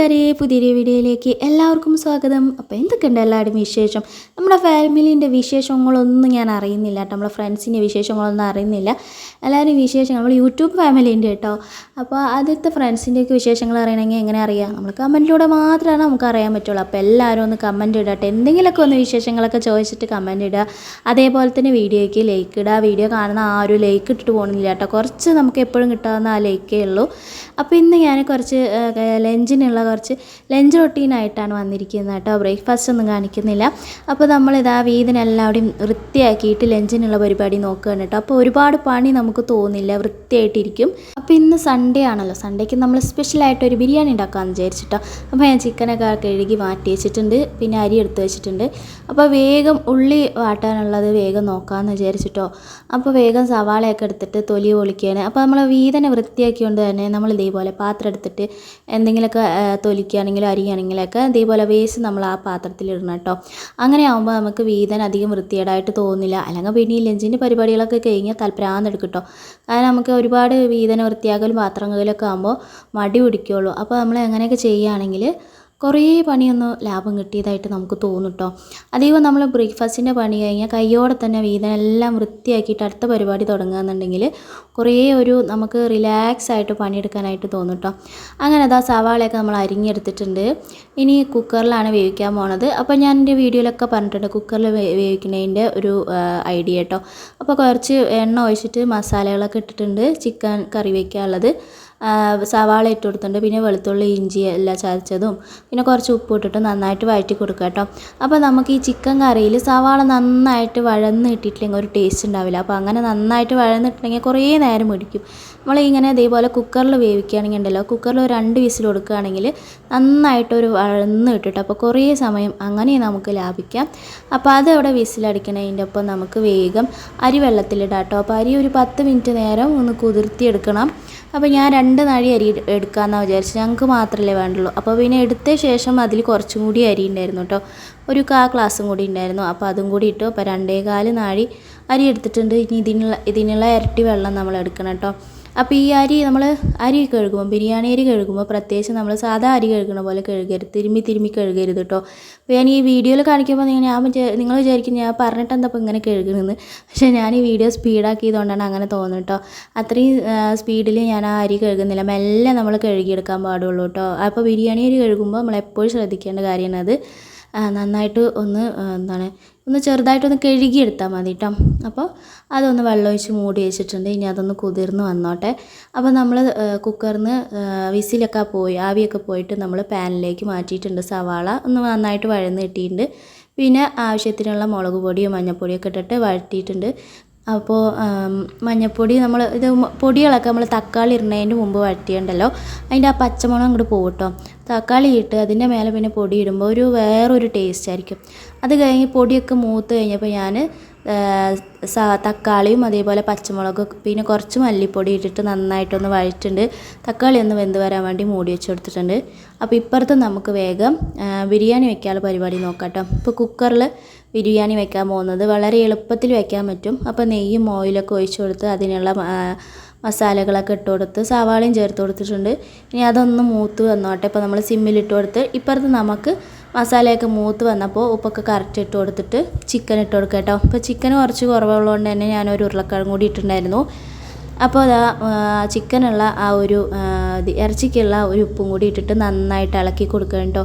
കൂട്ടുകാരെ പുതിയ വീഡിയോയിലേക്ക് എല്ലാവർക്കും സ്വാഗതം. അപ്പോൾ എന്തൊക്കെയുണ്ട് എല്ലാവരുടെയും വിശേഷം? നമ്മുടെ ഫാമിലീന്റെ വിശേഷങ്ങളൊന്നും ഞാൻ അറിയുന്നില്ല കേട്ടോ. നമ്മുടെ ഫ്രണ്ട്സിന്റെ വിശേഷങ്ങളൊന്നും അറിയുന്നില്ല. എല്ലാവരും വിശേഷം നമ്മൾ യൂട്യൂബ് ഫാമിലീന്റെ കേട്ടോ. അപ്പോൾ ആദ്യത്തെ ഫ്രണ്ട്സിന്റെയൊക്കെ വിശേഷങ്ങൾ അറിയണമെങ്കിൽ എങ്ങനെ അറിയാം? നമ്മൾ കമന്റിലൂടെ മാത്രമാണ് നമുക്ക് അറിയാൻ പറ്റുള്ളൂ. അപ്പോൾ എല്ലാവരും ഒന്ന് കമന്റ് ഇടട്ടെ. എന്തെങ്കിലുമൊക്കെ ഒന്ന് വിശേഷങ്ങളൊക്കെ ചോദിച്ചിട്ട് കമന്റ് ഇടുക. അതേപോലെ തന്നെ വീഡിയോയ്ക്ക് ലൈക്ക് ഇടുക. വീഡിയോ കാണുന്ന ആരും ലൈക്ക് ഇട്ടിട്ട് പോകുന്നില്ല കേട്ടോ. കുറച്ച് നമുക്ക് എപ്പോഴും കിട്ടാവുന്ന ആ ലൈക്കേ ഉള്ളൂ. അപ്പോൾ ഇന്ന് ഞാൻ കുറച്ച് ലഞ്ചിനുള്ള കുറച്ച് ലഞ്ച് റൊട്ടീനായിട്ടാണ് വന്നിരിക്കുന്നത് കേട്ടോ. ബ്രേക്ക്ഫാസ്റ്റ് ഒന്നും കാണിക്കുന്നില്ല. അപ്പോൾ നമ്മളിതാ വീതിനെല്ലാവരും വൃത്തിയാക്കിയിട്ട് ലഞ്ചിനുള്ള പരിപാടി നോക്കുകയാണ് കേട്ടോ. അപ്പോൾ ഒരുപാട് പണി നമുക്ക് തോന്നില്ല. വൃത്തിയായിട്ടിരിക്കും. അപ്പോൾ ഇന്ന് സൺഡേ ആണല്ലോ. സൺഡേക്ക് നമ്മൾ സ്പെഷ്യലായിട്ട് ഒരു ബിരിയാണി ഉണ്ടാക്കാമെന്ന് വിചാരിച്ചിട്ടോ അപ്പോൾ ഞാൻ ചിക്കനൊക്കെ കഴുകി മാറ്റി വെച്ചിട്ടുണ്ട്. പിന്നെ അരി എടുത്ത് വെച്ചിട്ടുണ്ട്. അപ്പോൾ വേഗം ഉള്ളി വാട്ടാനുള്ളത് വേഗം നോക്കാമെന്ന് വിചാരിച്ചിട്ടോ അപ്പോൾ വേഗം സവാളയൊക്കെ എടുത്തിട്ട് തൊലി പൊളിക്കുകയാണ്. അപ്പോൾ നമ്മൾ വീതനെ വൃത്തിയാക്കിയോണ്ട് തന്നെ നമ്മൾ ഇതേപോലെ പാത്രം എടുത്തിട്ട് എന്തെങ്കിലുമൊക്കെ തൊലിക്കുകയാണെങ്കിലോ അരിയാണെങ്കിലൊക്കെ ഇതേപോലെ വേസ്റ്റ് നമ്മൾ ആ പാത്രത്തിൽ ഇടണം കേട്ടോ. അങ്ങനെ ആകുമ്പോൾ നമുക്ക് വീതൻ അധികം വൃത്തികേടായിട്ട് തോന്നില്ല. അല്ലെങ്കിൽ പിന്നെ ഈ ലഞ്ചിന്റെ പരിപാടികളൊക്കെ കഴിഞ്ഞാൽ താല്പര്യം എടുക്കട്ടോ കേട്ടോ. കാരണം നമുക്ക് ഒരുപാട് വീതന വൃത്തിയാക്കലും പാത്രം കഴുകലൊക്കെ ആകുമ്പോൾ മടി പിടിക്കുള്ളൂ. അപ്പോൾ നമ്മൾ എങ്ങനെയൊക്കെ ചെയ്യുകയാണെങ്കിൽ കുറേ പണിയൊന്ന് ലാഭം കിട്ടിയതായിട്ട് നമുക്ക് തോന്നും കേട്ടോ അധികം നമ്മൾ ബ്രേക്ക്ഫാസ്റ്റിന്റെ പണി കഴിഞ്ഞാൽ കയ്യോടെ തന്നെ വീതനെല്ലാം വൃത്തിയാക്കിയിട്ട് അടുത്ത പരിപാടി തുടങ്ങുകയെന്നുണ്ടെങ്കിൽ കുറേ ഒരു നമുക്ക് റിലാക്സ് ആയിട്ട് പണിയെടുക്കാനായിട്ട് തോന്നും കേട്ടോ അങ്ങനെ അതാ സവാളയൊക്കെ നമ്മൾ അരിഞ്ഞെടുത്തിട്ടുണ്ട്. ഇനി കുക്കറിലാണ് വേവിക്കാൻ പോണത്. അപ്പോൾ ഞാൻ എന്റെ വീഡിയോയിലൊക്കെ പറഞ്ഞിട്ടുണ്ട് കുക്കറിൽ വേവിക്കുന്നതിന്റെ ഒരു ഐഡിയ കേട്ടോ. അപ്പോൾ കുറച്ച് എണ്ണ ഒഴിച്ചിട്ട് മസാലകളൊക്കെ ഇട്ടിട്ടുണ്ട് ചിക്കൻ കറി വയ്ക്കാനുള്ളത് സവാള ഇട്ട് കൊടുത്തിട്ടുണ്ട്. പിന്നെ വെളുത്തുള്ളി ഇഞ്ചി എല്ലാം ചതച്ചതും. പിന്നെ കുറച്ച് ഉപ്പ് ഇട്ടിട്ട് നന്നായിട്ട് വഴറ്റി കൊടുക്കുക കേട്ടോ. അപ്പോൾ നമുക്ക് ഈ ചിക്കൻ കറിയിൽ സവാള നന്നായിട്ട് വഴന്ന് ഇട്ടിട്ടില്ലെങ്കിൽ ഒരു ടേസ്റ്റ് ഉണ്ടാവില്ല. അപ്പോൾ അങ്ങനെ നന്നായിട്ട് വഴന്നിട്ടുണ്ടെങ്കിൽ കുറേ നേരം പിടിക്കും. നമ്മൾ ഇങ്ങനെ ഇതേപോലെ കുക്കറിൽ വേവിക്കുകയാണെങ്കിൽ ഉണ്ടല്ലോ കുക്കറിൽ ഒരു രണ്ട് വിസിൽ കൊടുക്കുകയാണെങ്കിൽ നന്നായിട്ട് ഒരു വഴന്ന് ഇട്ടിട്ട് അപ്പോൾ കുറേ സമയം അങ്ങനെ നമുക്ക് ലാഭിക്കാം. അപ്പോൾ അത് അവിടെ വിസിലടിക്കണതിന്റെ ഒപ്പം നമുക്ക് വേഗം അരി വെള്ളത്തിലിടാം കേട്ടോ. അപ്പോൾ അരി ഒരു പത്ത് മിനിറ്റ് നേരം ഒന്ന് കുതിർത്തിയെടുക്കണം. അപ്പോൾ ഞാൻ രണ്ട് നാഴി അരി എടുക്കാമെന്നാണ് വിചാരിച്ചത്. ഞങ്ങൾക്ക് മാത്രമല്ലേ വേണ്ടുള്ളൂ. അപ്പോൾ പിന്നെ എടുത്ത ശേഷം അതിൽ കുറച്ചും കൂടി അരി ഉണ്ടായിരുന്നു കേട്ടോ ഒരു കാ ഗ്ലാസും കൂടി ഉണ്ടായിരുന്നു അപ്പോൾ അതും കൂടി ഇട്ടു. അപ്പോൾ രണ്ടേകാൽ നാഴി അരി എടുത്തിട്ടുണ്ട്. ഇനി ഇതിനുള്ള ഇതിനുള്ള ഇരട്ടി വെള്ളം നമ്മൾ എടുക്കണം കേട്ടോ അപ്പോൾ ഈ അരി നമ്മൾ അരി കഴുകുമ്പോൾ ബിരിയാണി അരി കഴുകുമ്പോൾ പ്രത്യേകിച്ച് നമ്മൾ സാധാ അരി കഴുകണ പോലെ കഴുകരുത്. തിരുമ്മി തിരുമ്മി കഴുകരുത് കേട്ടോ അപ്പോൾ ഞാൻ ഈ വീഡിയോയിൽ കാണിക്കുമ്പോൾ നിങ്ങൾ ഞാൻ നിങ്ങൾ വിചാരിക്കും ഞാൻ പറഞ്ഞിട്ട് എന്താ അപ്പോൾ ഇങ്ങനെ കഴുകണമെന്ന് പക്ഷേ ഞാൻ ഈ വീഡിയോ സ്പീഡാക്കിയതുകൊണ്ടാണ് അങ്ങനെ തോന്നുന്നത് കേട്ടോ അത്രയും സ്പീഡിൽ ഞാൻ ആ അരി കഴുകുന്നില്ല. മെല്ലെ നമ്മൾ കഴുകിയെടുക്കാൻ പാടുള്ളൂ കേട്ടോ അപ്പോൾ ബിരിയാണി അരി കഴുകുമ്പോൾ നമ്മൾ എപ്പോഴും ശ്രദ്ധിക്കേണ്ട കാര്യമാണ് അത് നന്നായിട്ട് ഒന്ന് എന്താണ് ഒന്ന് ചെറുതായിട്ടൊന്ന് കഴുകിയെടുത്താൽ മതി കേട്ടോ അപ്പോൾ അതൊന്ന് വെള്ളമൊഴിച്ച് മൂടി വെച്ചിട്ടുണ്ട്. ഇനി അതൊന്ന് കുതിർന്ന് വന്നോട്ടെ. അപ്പോൾ നമ്മൾ കുക്കറിന്ന് വിസിലൊക്കെ പോയി ആവിയൊക്കെ പോയിട്ട് നമ്മൾ പാനിലേക്ക് മാറ്റിയിട്ടുണ്ട്. സവാള ഒന്ന് നന്നായിട്ട് വഴന്ന് കിട്ടിയിട്ടുണ്ട്. പിന്നെ ആവശ്യത്തിനുള്ള മുളക് പൊടിയോ മഞ്ഞൾപ്പൊടിയൊക്കെ ഇട്ടിട്ട് വഴറ്റിയിട്ടുണ്ട്. അപ്പോൾ മഞ്ഞൾപ്പൊടി നമ്മൾ ഇത് പൊടികളൊക്കെ നമ്മൾ തക്കാളി ഇടുന്നതിന്റെ മുമ്പ് വഴറ്റിയുണ്ടല്ലോ അതിന്റെ ആ പച്ചമണം അങ്ങോട്ട് പോകും കേട്ടോ തക്കാളി ഇട്ട് അതിന്റെ മേലെ പിന്നെ പൊടി ഇടുമ്പോൾ ഒരു വേറൊരു ടേസ്റ്റ് ആയിരിക്കും. അത് കഴിഞ്ഞ് പൊടിയൊക്കെ മൂത്ത് കഴിഞ്ഞപ്പോൾ ഞാൻ തക്കാളിയും അതേപോലെ പച്ചമുളകും പിന്നെ കുറച്ച് മല്ലിപ്പൊടി ഇട്ടിട്ട് നന്നായിട്ടൊന്ന് വഴറ്റുണ്ട്. തക്കാളി ഒന്ന് വെന്ത് വരാൻ വേണ്ടി മൂടി വെച്ച് കൊടുത്തിട്ടുണ്ട് അപ്പോൾ ഇപ്പുറത്ത് നമുക്ക് വേഗം ബിരിയാണി വെക്കാനുള്ള പരിപാടി നോക്കാം കേട്ടോ ഇപ്പോൾ കുക്കറിൽ ബിരിയാണി വെക്കാൻ പോകുന്നത് വളരെ എളുപ്പത്തിൽ വെക്കാൻ പറ്റും. അപ്പോൾ നെയ്യും ഓയിലൊക്കെ ഒഴിച്ച് കൊടുത്ത് അതിനുള്ള മസാലകളൊക്കെ ഇട്ട് കൊടുത്ത് സവാളയും ചേർത്ത് കൊടുത്തിട്ടുണ്ട്. ഇനി അതൊന്ന് മൂത്ത് വന്നോട്ടെ. ഇപ്പോൾ നമ്മൾ സിമ്മിലിട്ട് കൊടുത്ത് ഇപ്പുറത്ത് നമുക്ക് മസാലയൊക്കെ മൂത്ത് വന്നപ്പോൾ ഉപ്പൊക്കെ കറക്റ്റ് ഇട്ട് കൊടുത്തിട്ട് ചിക്കൻ ഇട്ട് കൊടുക്കുക കേട്ടോ. ഇപ്പോൾ ചിക്കൻ കുറച്ച് കുറവുള്ളതുകൊണ്ട് തന്നെ ഞാനൊരു ഉരുളക്കിഴങ്ങ് കൂടി ഇട്ടിട്ടുണ്ടായിരുന്നു. അപ്പോൾ അതാ ചിക്കനുള്ള ആ ഒരു ഇറച്ചിക്കുള്ള ഒരു ഉപ്പും കൂടി ഇട്ടിട്ട് നന്നായിട്ട് ഇളക്കി കൊടുക്കുക കേട്ടോ.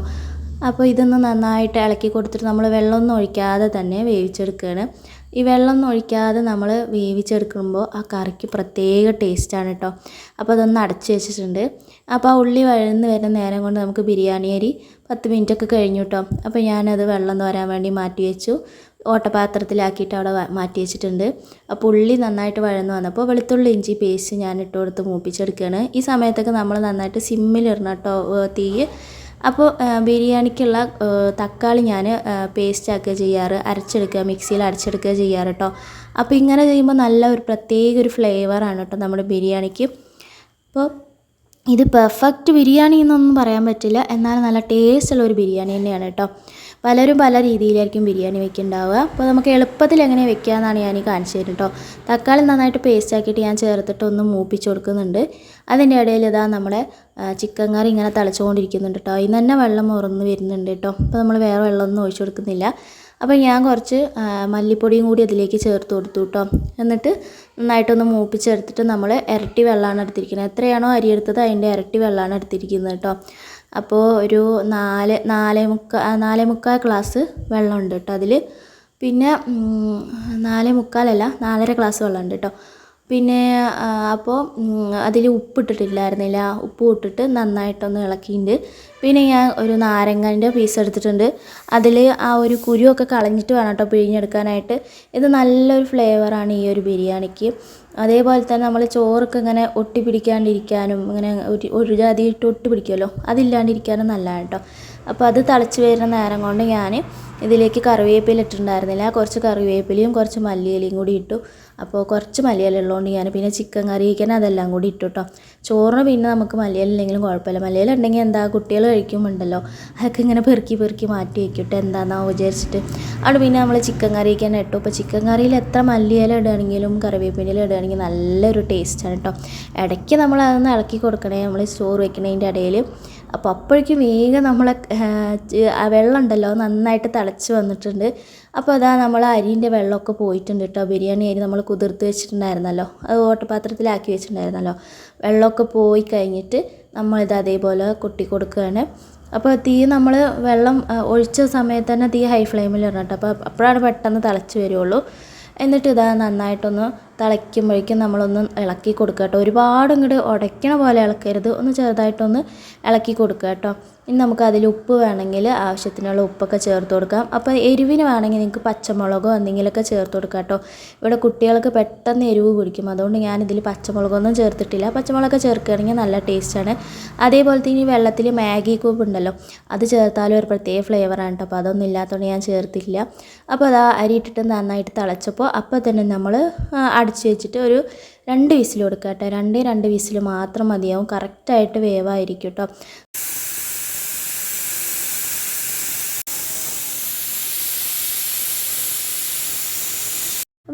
അപ്പോൾ ഇതൊന്ന് നന്നായിട്ട് ഇളക്കി കൊടുത്തിട്ട് നമ്മൾ വെള്ളമൊന്നും ഒഴിക്കാതെ തന്നെ വേവിച്ചെടുക്കുകയാണ്. ഈ വെള്ളമൊന്നും ഒഴിക്കാതെ നമ്മൾ വേവിച്ചെടുക്കുമ്പോൾ ആ കറിക്ക് പ്രത്യേക ടേസ്റ്റാണ് കേട്ടോ. അപ്പോൾ അതൊന്ന് അടച്ച് വെച്ചിട്ടുണ്ട്. അപ്പോൾ ആ ഉള്ളി വഴന്ന് വരുന്ന നേരം കൊണ്ട് നമുക്ക് ബിരിയാണി അരി പത്ത് മിനിറ്റൊക്കെ കഴിഞ്ഞു കേട്ടോ. അപ്പോൾ ഞാനത് വെള്ളം വരാൻ വേണ്ടി മാറ്റി വെച്ചു. ഓട്ടപാത്രത്തിലാക്കിയിട്ട് അവിടെ മാറ്റി വെച്ചിട്ടുണ്ട്. അപ്പോൾ ഉള്ളി നന്നായിട്ട് വഴന്ന് വന്നപ്പോൾ വെളുത്തുള്ളി ഇഞ്ചി പേസ്റ്റ് ഞാൻ ഇട്ട് കൊടുത്ത് മൂപ്പിച്ചെടുക്കുകയാണ്. ഈ സമയത്തൊക്കെ നമ്മൾ നന്നായിട്ട് സിമ്മിലിടണം കേട്ടോ തീ അപ്പോൾ ബിരിയാണിക്കുള്ള തക്കാളി ഞാൻ പേസ്റ്റാക്കുക ചെയ്യാറ് അരച്ചെടുക്കുക മിക്സിയിൽ അരച്ചെടുക്കുക ചെയ്യാറ് കേട്ടോ അപ്പോൾ ഇങ്ങനെ ചെയ്യുമ്പോൾ നല്ല ഒരു പ്രത്യേക ഒരു ഫ്ലേവറാണ് കേട്ടോ നമ്മുടെ ബിരിയാണിക്ക്. അപ്പോൾ ഇത് പെർഫെക്റ്റ് ബിരിയാണി എന്നൊന്നും പറയാൻ പറ്റില്ല. എന്നാൽ നല്ല ടേസ്റ്റുള്ള ഒരു ബിരിയാണി തന്നെയാണ് കേട്ടോ പലരും പല രീതിയിലായിരിക്കും ബിരിയാണി വെക്കുന്നുണ്ടാവുക. അപ്പോൾ നമുക്ക് എളുപ്പത്തിൽ എങ്ങനെ വെക്കുക എന്നാണ് ഞാൻ കാണിച്ചു തരുന്നത് കേട്ടോ തക്കാളി നന്നായിട്ട് പേസ്റ്റ് ആക്കിയിട്ട് ഞാൻ ചേർത്തിട്ട് ഒന്ന് മൂപ്പിച്ച് കൊടുക്കുന്നുണ്ട്. അതിന്റെ ഇടയിൽ ഇതാ നമ്മുടെ ചിക്കൻ കറി ഇങ്ങനെ തിളച്ചുകൊണ്ടിരിക്കുന്നുണ്ട് കേട്ടോ ഇന്ന് തന്നെ വെള്ളം ഉറന്ന് വരുന്നുണ്ട് കേട്ടോ അപ്പോൾ നമ്മൾ വേറെ വെള്ളമൊന്നും ഒഴിച്ചു കൊടുക്കുന്നില്ല. അപ്പോൾ ഞാൻ കുറച്ച് മല്ലിപ്പൊടിയും കൂടി അതിലേക്ക് ചേർത്ത് കൊടുത്തു കേട്ടോ എന്നിട്ട് നന്നായിട്ടൊന്ന് മൂപ്പിച്ചെടുത്തിട്ട് നമ്മൾ ഇരട്ടി വെള്ളമാണ് എടുത്തിരിക്കുന്നത്. എത്രയാണോ അരി എടുത്തത് അതിന്റെ ഇരട്ടി വെള്ളമാണ് എടുത്തിരിക്കുന്നത് കേട്ടോ അപ്പോൾ ഒരു നാല് നാലേ മുക്കാൽ നാലേ മുക്കാൽ ഗ്ലാസ് വെള്ളമുണ്ട് കേട്ടോ അതിൽ. പിന്നെ നാലേ മുക്കാലല്ല നാലര ഗ്ലാസ് വെള്ളമുണ്ട് കേട്ടോ പിന്നെ അപ്പോൾ അതിൽ ഉപ്പിട്ടിട്ടില്ലായിരുന്നില്ല. ഉപ്പ് ഇട്ടിട്ട് നന്നായിട്ടൊന്ന് ഇളക്കിയിട്ടുണ്ട് പിന്നെ ഞാൻ ഒരു നാരങ്ങന്റെ പീസ് എടുത്തിട്ടുണ്ട്. അതിൽ ആ ഒരു കുരുവൊക്കെ കളഞ്ഞിട്ട് വേണം കേട്ടോ പിഴിഞ്ഞെടുക്കാനായിട്ട്. ഇത് നല്ലൊരു ഫ്ലേവറാണ് ഈ ഒരു ബിരിയാണിക്ക്. അതേപോലെ തന്നെ നമ്മൾ ചോറൊക്കെ ഇങ്ങനെ ഒട്ടി പിടിക്കാണ്ടിരിക്കാനും ഇങ്ങനെ ഒരു ഒരു ജാതിയിട്ട് ഒട്ടി പിടിക്കുമല്ലോ അതില്ലാണ്ടിരിക്കാനും നല്ലതാണ് കേട്ടോ അപ്പോൾ അത് തിളച്ച് വരുന്ന നേരം കൊണ്ട് ഞാൻ ഇതിലേക്ക് കറിവേപ്പില ഇട്ടിട്ടുണ്ടായിരുന്നില്ല. കുറച്ച് കറിവേപ്പിലയും കുറച്ച് മല്ലിയിലയും കൂടി ഇട്ടു. അപ്പോൾ കുറച്ച് മല്ലിയില ഉള്ളതുകൊണ്ട് ഞാൻ പിന്നെ ചിക്കൻ കറിയിക്കാൻ അതെല്ലാം കൂടി ഇട്ടു കേട്ടോ ചോറിന് പിന്നെ നമുക്ക് മല്ലിയില ഇല്ലെങ്കിലും കുഴപ്പമില്ല. മല്ലിയില ഉണ്ടെങ്കിൽ എന്താ കുട്ടികൾ കഴിക്കുമുണ്ടല്ലോ അതൊക്കെ ഇങ്ങനെ പെറുക്കി പെറുക്കി മാറ്റി വെക്കട്ടെ എന്താണെന്നാണ് വിചാരിച്ചിട്ട്. അവിടെ പിന്നെ നമ്മൾ ചിക്കൻ കറിയിക്കാൻ ഇട്ടു. അപ്പോൾ ചിക്കൻ കറിയിൽ എത്ര മല്ലിയില ഇടുകയാണെങ്കിലും കറിവേപ്പിന്റെ ഇടുകയാണെങ്കിൽ നല്ലൊരു ടേസ്റ്റാണ് കേട്ടോ ഇടയ്ക്ക് നമ്മൾ അതൊന്ന് ഇളക്കി കൊടുക്കണേ. നമ്മൾ ചോറ് വയ്ക്കണതിന്റെ ഇടയിൽ അപ്പോൾ അപ്പോഴേക്കും വേഗം നമ്മളെ വെള്ളം ഉണ്ടല്ലോ നന്നായിട്ട് തിളച്ച് വന്നിട്ടുണ്ട്. അപ്പോൾ അതാ നമ്മൾ അരിന്റെ വെള്ളമൊക്കെ പോയിട്ടുണ്ട് കേട്ടോ. ബിരിയാണി അരി നമ്മൾ കുതിർത്ത് വെച്ചിട്ടുണ്ടായിരുന്നല്ലോ. അത് ഓട്ടപാത്രത്തിലാക്കി വെച്ചിട്ടുണ്ടായിരുന്നല്ലോ. വെള്ളമൊക്കെ പോയി കഴിഞ്ഞിട്ട് നമ്മളിത് അതേപോലെ കൊട്ടി കൊടുക്കുകയാണ് അപ്പോൾ തീ നമ്മൾ വെള്ളം ഒഴിച്ച സമയത്ത് തന്നെ തീ ഹൈ ഫ്ലെയിമിൽ ഇടണം കേട്ടോ. അപ്പോൾ അപ്പോഴാണ് പെട്ടെന്ന് തിളച്ച് വരുള്ളൂ. എന്നിട്ട് ഇതാ നന്നായിട്ടൊന്ന് തിളയ്ക്കുമ്പോഴേക്കും നമ്മളൊന്ന് ഇളക്കി കൊടുക്കുക കേട്ടോ. ഒരുപാട് ഇങ്ങോട്ട് ഉടയ്ക്കണ പോലെ ഇളക്കരുത്. ഒന്ന് ചെറുതായിട്ടൊന്ന് ഇളക്കി കൊടുക്കുക കേട്ടോ. ഇനി നമുക്ക് അതിൽ ഉപ്പ് വേണമെങ്കിൽ ആവശ്യത്തിനുള്ള ഉപ്പൊക്കെ ചേർത്ത് കൊടുക്കാം. അപ്പോൾ എരിവിന് വേണമെങ്കിൽ നിങ്ങൾക്ക് പച്ചമുളകോ എന്തെങ്കിലുമൊക്കെ ചേർത്ത് കൊടുക്കാം കേട്ടോ. ഇവിടെ കുട്ടികൾക്ക് പെട്ടെന്ന് എരിവ് പിടിക്കും. അതുകൊണ്ട് ഞാനിതിൽ പച്ചമുളകൊന്നും ചേർത്തിട്ടില്ല. പച്ചമുളകൊക്കെ ചേർക്കുകയാണെങ്കിൽ നല്ല ടേസ്റ്റാണ്. അതേപോലെ തന്നെ ഈ വെള്ളത്തിൽ മാഗി കൂപ്പ് ഉണ്ടല്ലോ അത് ചേർത്താലും ഒരു പ്രത്യേക ഫ്ലേവറാണ് കേട്ടോ. അപ്പോൾ അതൊന്നും ഇല്ലാത്തതുകൊണ്ട് ഞാൻ ചേർത്തില്ല അപ്പോൾ അത് അരി ഇട്ടിട്ട് നന്നായിട്ട് തിളച്ചപ്പോൾ അപ്പോൾ തന്നെ നമ്മൾ അടിച്ച് വെച്ചിട്ട് ഒരു രണ്ട് വിസിൽ കൊടുക്കുക കേട്ടോ. രണ്ടേ രണ്ട് വിസിൽ മാത്രം മതിയാവും. കറക്റ്റായിട്ട് വേവായിരിക്കും കേട്ടോ.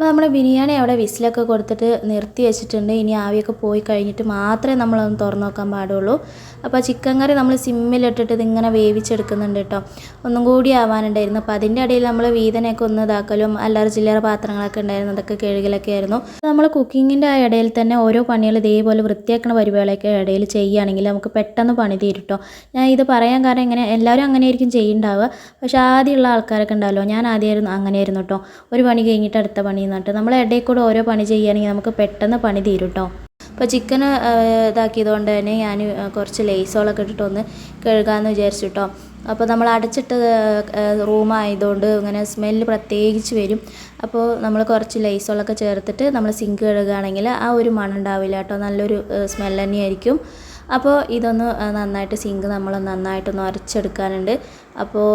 അപ്പോൾ നമ്മൾ ബിരിയാണി അവിടെ വിസിലൊക്കെ കൊടുത്തിട്ട് നിർത്തി വെച്ചിട്ടുണ്ട്. ഇനി ആവിയൊക്കെ പോയി കഴിഞ്ഞിട്ട് മാത്രമേ നമ്മളൊന്ന് തുറന്നു നോക്കാൻ പാടുള്ളൂ. അപ്പോൾ ചിക്കൻ കറി നമ്മൾ സിമ്മിലിട്ടിട്ട് ഇതിങ്ങനെ വേവിച്ചെടുക്കുന്നുണ്ട് കേട്ടോ. ഒന്നും കൂടി ആവാനുണ്ടായിരുന്നു. അപ്പോൾ അതിന്റെ ഇടയിൽ നമ്മൾ വീതനൊക്കെ ഒന്ന് ഇതാക്കലും അല്ലറ ചില്ലറ പാത്രങ്ങളൊക്കെ ഉണ്ടായിരുന്നു. അതൊക്കെ കഴുകലൊക്കെ ആയിരുന്നു. നമ്മൾ കുക്കിങ്ങിന്റെ ആ ഇടയിൽ തന്നെ ഓരോ പണികൾ ഇതേപോലെ വൃത്തിയാക്കുന്ന പരിപാടികളൊക്കെ ഇടയിൽ ചെയ്യുകയാണെങ്കിൽ നമുക്ക് പെട്ടെന്ന് പണി തീരും കേട്ടോ. ഞാൻ ഇത് പറയാൻ കാരണം ഇങ്ങനെ എല്ലാവരും അങ്ങനെ ആയിരിക്കും ചെയ്യുന്നുണ്ടാവുക. പക്ഷേ ആദ്യമുള്ള ആൾക്കാരൊക്കെ ഉണ്ടാവുമല്ലോ ഞാൻ ആദ്യമായിരുന്നു അങ്ങനെയായിരുന്നു കേട്ടോ. ഒരു പണി കഴിഞ്ഞിട്ട് അടുത്ത പണി എന്നിട്ട് നമ്മൾ ഇടയിൽ കൂടെ ഓരോ പണി ചെയ്യുകയാണെങ്കിൽ നമുക്ക് പെട്ടെന്ന് പണി തീരും കേട്ടോ അപ്പോൾ ചിക്കൻ ഇതാക്കിയതുകൊണ്ട് തന്നെ ഞാൻ കുറച്ച് ലേസോളൊക്കെ ഇട്ടിട്ടൊന്ന് കഴുകാമെന്ന് വിചാരിച്ചു കേട്ടോ അപ്പോൾ നമ്മൾ അടച്ചിട്ട് റൂമായതുകൊണ്ട് ഇങ്ങനെ സ്മെല്ല് പ്രത്യേകിച്ച് വരും. അപ്പോൾ നമ്മൾ കുറച്ച് ലേസോളൊക്കെ ചേർത്തിട്ട് നമ്മൾ സിങ്ക് കഴുകുകയാണെങ്കിൽ ആ ഒരു മണം ഉണ്ടാവില്ല കേട്ടോ നല്ലൊരു സ്മെല്ല് തന്നെയായിരിക്കും. അപ്പോൾ ഇതൊന്ന് നന്നായിട്ട് സിങ്ക് നമ്മൾ നന്നായിട്ടൊന്ന് ഉരച്ചെടുക്കാനുണ്ട് അപ്പോൾ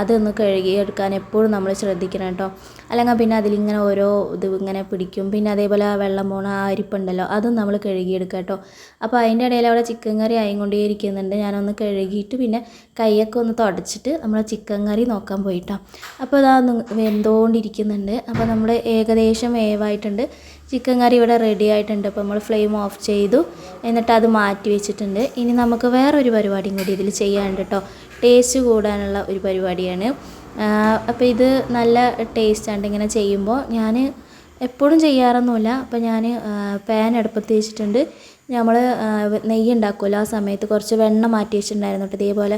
അതൊന്ന് കഴുകി എടുക്കാൻ എപ്പോഴും നമ്മൾ ശ്രദ്ധിക്കണം കേട്ടോ. അല്ലെങ്കിൽ പിന്നെ അതിലിങ്ങനെ ഓരോ ഇത് ഇങ്ങനെ പിടിക്കും. പിന്നെ അതേപോലെ ആ വെള്ളം പോണ ആ അരിപ്പുണ്ടല്ലോ അതും നമ്മൾ കഴുകിയെടുക്കുക കേട്ടോ. അപ്പോൾ അതിന്റെ ഇടയിൽ അവിടെ ചിക്കൻ കറി ആയിക്കൊണ്ടേ ഇരിക്കുന്നുണ്ട് ഞാനൊന്ന് കഴുകിയിട്ട് പിന്നെ കൈയൊക്കെ ഒന്ന് തുടച്ചിട്ട് നമ്മൾ ചിക്കൻ കറി നോക്കാൻ പോയിട്ടോ. അപ്പോൾ അതാ വെന്തോണ്ടിരിക്കുന്നുണ്ട്. അപ്പോൾ നമ്മുടെ ഏകദേശം വേവായിട്ടുണ്ട്. ചിക്കൻ കറി ഇവിടെ റെഡി ആയിട്ടുണ്ട്. അപ്പോൾ നമ്മൾ ഫ്ലെയിം ഓഫ് ചെയ്തു. എന്നിട്ട് അത് മാറ്റി വെച്ചിട്ടുണ്ട്. ഇനി നമുക്ക് വേറൊരു പരിപാടിയും കൂടി ഇതിൽ ചെയ്യാനുണ്ട് കേട്ടോ ടേസ്റ്റ് കൂടാനുള്ള ഒരു പരിപാടിയാണ്. അപ്പോൾ ഇത് നല്ല ടേസ്റ്റാണ് ഇങ്ങനെ ചെയ്യുമ്പോൾ ഞാൻ എപ്പോഴും ചെയ്യാറൊന്നുമില്ല. അപ്പോൾ ഞാൻ പാൻ അടുപ്പത്ത് വെച്ചിട്ടുണ്ട്. നമ്മൾ നെയ്യ് ഉണ്ടാക്കുമല്ലോ ആ സമയത്ത്. കുറച്ച് വെണ്ണ മാറ്റി വെച്ചിട്ടുണ്ടായിരുന്നു കേട്ടോ ഇതേപോലെ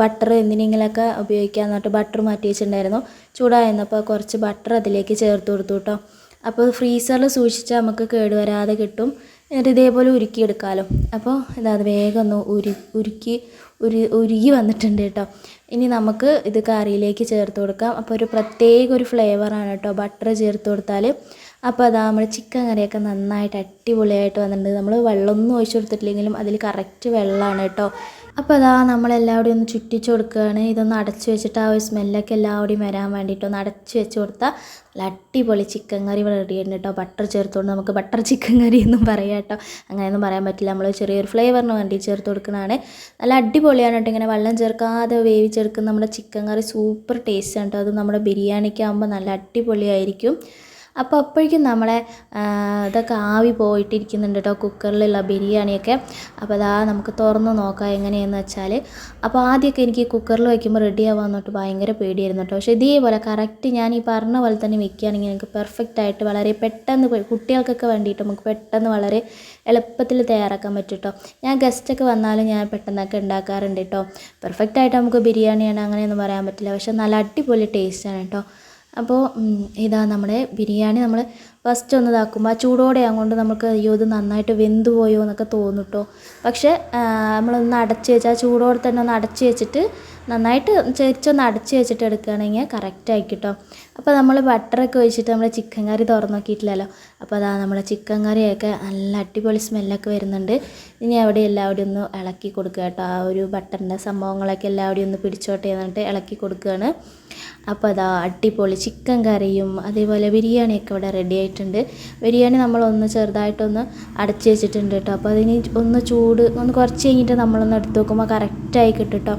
ബട്ടർ എന്തിനെങ്കിലുമൊക്കെ ഉപയോഗിക്കാമെന്ന് പറഞ്ഞിട്ട് ബട്ടർ മാറ്റി വെച്ചിട്ടുണ്ടായിരുന്നു. ചൂടായിരുന്നപ്പോൾ കുറച്ച് ബട്ടർ അതിലേക്ക് ചേർത്ത് കൊടുത്തു കേട്ടോ അപ്പോൾ ഫ്രീസറിൽ സൂക്ഷിച്ചാൽ നമുക്ക് കേട് വരാതെ കിട്ടും. എന്നിട്ട് ഇതേപോലെ ഉരുക്കിയെടുക്കാമല്ലോ അപ്പോൾ ഇതാ വേഗം ഒന്ന് ഉരു ഉരുക്കി ഉരു ഉരുകി വന്നിട്ടുണ്ട് കേട്ടോ. ഇനി നമുക്ക് ഇത് കറിയിലേക്ക് ചേർത്ത് കൊടുക്കാം. അപ്പോൾ ഒരു പ്രത്യേക ഒരു ഫ്ലേവറാണ് കേട്ടോ. ബട്ടർ ചേർത്ത് കൊടുത്താൽ അപ്പോൾ അതാ നമ്മുടെ ചിക്കൻ കറിയൊക്കെ നന്നായിട്ട് അടിപൊളിയായിട്ട് വന്നിട്ടുണ്ട്. നമ്മൾ വെള്ളമൊന്നും ഒഴിച്ചു കൊടുത്തിട്ടില്ലെങ്കിലും അതിൽ കറക്റ്റ് വെള്ളമാണ് കേട്ടോ. അപ്പോൾ അതാ നമ്മളെല്ലാവരും ഒന്ന് ചുറ്റിച്ച് കൊടുക്കുകയാണ്. ഇതൊന്ന് അടച്ചു വെച്ചിട്ട് ആ ഒരു സ്മെല്ലൊക്കെ എല്ലാവരുടെയും വരാൻ വേണ്ടിയിട്ട് ഒന്ന് അടച്ചു വെച്ച് കൊടുത്താൽ നല്ല അടിപൊളി ചിക്കൻ കറി ഇവിടെ റെഡി ഉണ്ട് കേട്ടോ. ബട്ടർ ചേർത്തുകൊണ്ട് നമുക്ക് ബട്ടർ ചിക്കൻ കറി എന്നും പറയാം കേട്ടോ. അങ്ങനെയൊന്നും പറയാൻ പറ്റില്ല. നമ്മൾ ചെറിയൊരു ഫ്ലേവറിന് വേണ്ടി ചേർത്ത് കൊടുക്കുന്നതാണ്. നല്ല അടിപൊളിയാണ് കേട്ടോ ഇങ്ങനെ വെള്ളം ചേർക്കാതെ വേവിച്ചെടുക്കുന്ന നമ്മുടെ ചിക്കൻ കറി സൂപ്പർ ടേസ്റ്റ് ആണ് കേട്ടോ. അത് നമ്മുടെ ബിരിയാണിക്ക് ആകുമ്പോൾ നല്ല അടിപൊളിയായിരിക്കും. അപ്പോൾ അപ്പോഴേക്കും നമ്മളെ ഇതൊക്കെ ആവി പോയിട്ടിരിക്കുന്നുണ്ട് കേട്ടോ കുക്കറിലുള്ള ബിരിയാണിയൊക്കെ. അപ്പോൾ അതാ നമുക്ക് തുറന്ന് നോക്കാം എങ്ങനെയെന്ന് വെച്ചാൽ അപ്പോൾ ആദ്യമൊക്കെ എനിക്ക് കുക്കറിൽ വയ്ക്കുമ്പോൾ റെഡി ആവാൻ തൊട്ട് ഭയങ്കര പേടിയായിരുന്നു കേട്ടോ. പക്ഷേ ഇതേപോലെ കറക്റ്റ് ഞാൻ ഈ പറഞ്ഞ പോലെ തന്നെ വെക്കുകയാണെങ്കിൽ എനിക്ക് പെർഫെക്റ്റ് ആയിട്ട് വളരെ പെട്ടെന്ന് കുട്ടികൾക്കൊക്കെ വേണ്ടിയിട്ട് നമുക്ക് പെട്ടെന്ന് വളരെ എളുപ്പത്തിൽ തയ്യാറാക്കാൻ പറ്റും കേട്ടോ. ഞാൻ ഗസ്റ്റൊക്കെ വന്നാലും ഞാൻ പെട്ടെന്നൊക്കെ ഉണ്ടാക്കാറുണ്ട് കേട്ടോ. പെർഫെക്റ്റ് ആയിട്ട് നമുക്ക് ബിരിയാണിയാണ് അങ്ങനെയൊന്നും പറയാൻ പറ്റില്ല. പക്ഷേ നല്ല അടിപൊളി ടേസ്റ്റാണ് കേട്ടോ. അപ്പോൾ ഇതാ നമ്മുടെ ബിരിയാണി നമ്മൾ ഫസ്റ്റ് ഒന്ന് ഇതാക്കുമ്പോൾ ആ ചൂടോടെ അങ്ങോട്ട് നമുക്ക് അയ്യോ ഇത് നന്നായിട്ട് വെന്ത് പോയോ എന്നൊക്കെ തോന്നും കേട്ടോ പക്ഷേ നമ്മളൊന്ന് അടച്ച് വെച്ച് ആ ചൂടോടെ തന്നെ ഒന്ന് അടച്ച് വെച്ചിട്ട് നന്നായിട്ട് ചെരിച്ചൊന്ന് അടച്ച് വെച്ചിട്ട് എടുക്കുകയാണെങ്കിൽ കറക്റ്റായി കിട്ടും അപ്പോൾ നമ്മൾ ബട്ടറൊക്കെ ഒഴിച്ചിട്ട് നമ്മൾ ചിക്കൻ കറി തുറന്നു നോക്കിയിട്ടില്ലല്ലോ. അപ്പോൾ അതാ നമ്മുടെ ചിക്കൻ കറിയൊക്കെ നല്ല അടിപൊളി സ്മെല്ലൊക്കെ വരുന്നുണ്ട്. ഇനി അവിടെ എല്ലാവരും ഒന്ന് ഇളക്കി കൊടുക്കുക കേട്ടോ. ആ ഒരു ബട്ടറിന്റെ സംഭവങ്ങളൊക്കെ എല്ലാവരും ഒന്ന് പിടിച്ചോട്ടെ എന്നിട്ട് ഇളക്കി കൊടുക്കുകയാണ്. അപ്പോൾ അതാ അടിപൊളി ചിക്കൻ കറിയും അതേപോലെ ബിരിയാണിയൊക്കെ ഇവിടെ റെഡി ആയിട്ടുണ്ട്. ബിരിയാണി നമ്മളൊന്ന് ചെറുതായിട്ടൊന്ന് അടച്ച് വെച്ചിട്ടുണ്ട് കേട്ടോ. അപ്പോൾ അതിന് ഒന്ന് ചൂട് ഒന്ന് കുറച്ച് കഴിഞ്ഞിട്ട് നമ്മളൊന്ന് എടുത്ത് നോക്കുമ്പോൾ കറക്റ്റായി കിട്ടും കേട്ടോ.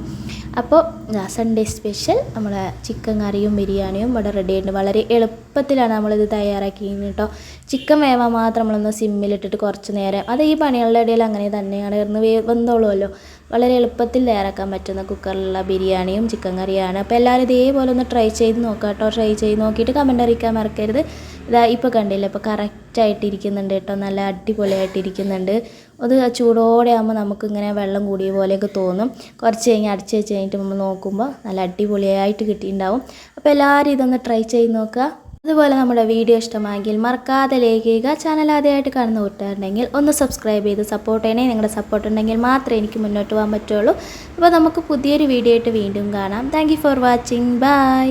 അപ്പോൾ സൺഡേ സ്പെഷ്യൽ നമ്മളെ ചിക്കൻ കറിയും ബിരിയാണിയും ഇവിടെ റെഡി വളരെ എളുപ്പത്തിലാണ് നമ്മളിത് തയ്യാറാക്കിയത് കേട്ടോ. ചിക്കൻ വേവാൻ മാത്രം നമ്മളൊന്ന് സിമ്മിലിട്ടിട്ട് കുറച്ച് നേരം. അത് ഈ പണികളുടെ ഇടയിൽ അങ്ങനെ തന്നെയാണ്. ഇന്ന് വേ വെന്തോളുമല്ലോ വളരെ എളുപ്പത്തിൽ തയ്യാറാക്കാൻ പറ്റുന്ന കുക്കറിലുള്ള ബിരിയാണിയും ചിക്കൻ കറിയാണ്. അപ്പോൾ എല്ലാവരും ഇതേപോലെ ഒന്ന് ട്രൈ ചെയ്ത് നോക്കുക കേട്ടോ. ട്രൈ ചെയ്ത് നോക്കിയിട്ട് കമന്റ് അറിയിക്കാൻ മറക്കരുത്. ഇതാ ഇപ്പോൾ കണ്ടില്ല ഇപ്പോൾ കറക്റ്റായിട്ട് ഇരിക്കുന്നുണ്ട് കേട്ടോ. നല്ല അടിപൊളിയായിട്ട് ഇരിക്കുന്നുണ്ട് അത് ചൂടോടെ ആകുമ്പോൾ നമുക്കിങ്ങനെ വെള്ളം കൂടിയ പോലെയൊക്കെ തോന്നും. കുറച്ച് കഴിഞ്ഞ് അടിച്ച് വെച്ച് കഴിഞ്ഞിട്ട് നമ്മൾ നോക്കുമ്പോൾ നല്ല അടിപൊളിയായിട്ട് കിട്ടിയിട്ടുണ്ടാവും. അപ്പോൾ എല്ലാവരും ഇതൊന്ന് ട്രൈ ചെയ്ത് നോക്കുക. അതുപോലെ നമ്മുടെ വീഡിയോ ഇഷ്ടമായെങ്കിൽ മറക്കാതെ ലൈക്ക് ചെയ്യുക. ചാനൽ ആദ്യമായിട്ട് കാണുന്ന കൂട്ടുകാരുണ്ടെങ്കിൽ ഒന്ന് സബ്സ്ക്രൈബ് ചെയ്ത് സപ്പോർട്ട് ചെയ്യണേ. നിങ്ങളുടെ സപ്പോർട്ട് ഉണ്ടെങ്കിൽ മാത്രമേ എനിക്ക് മുന്നോട്ട് പോകാൻ പറ്റുള്ളൂ. അപ്പോൾ നമുക്ക് പുതിയൊരു വീഡിയോ ആയിട്ട് വീണ്ടും കാണാം. Thank for watching bye